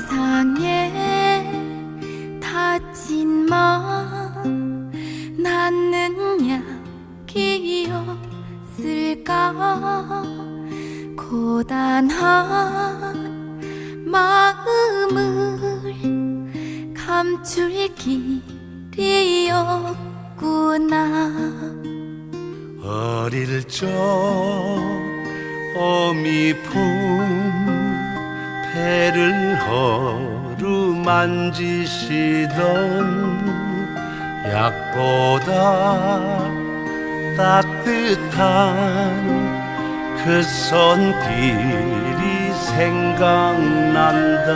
세상에 다친 마음 낫느냐 기었을까? 고단한 마음을 감출 길 이었구나. 어릴 적 어미 품 배를 어루만지시던 약보다 따뜻한 그 손길이 생각난다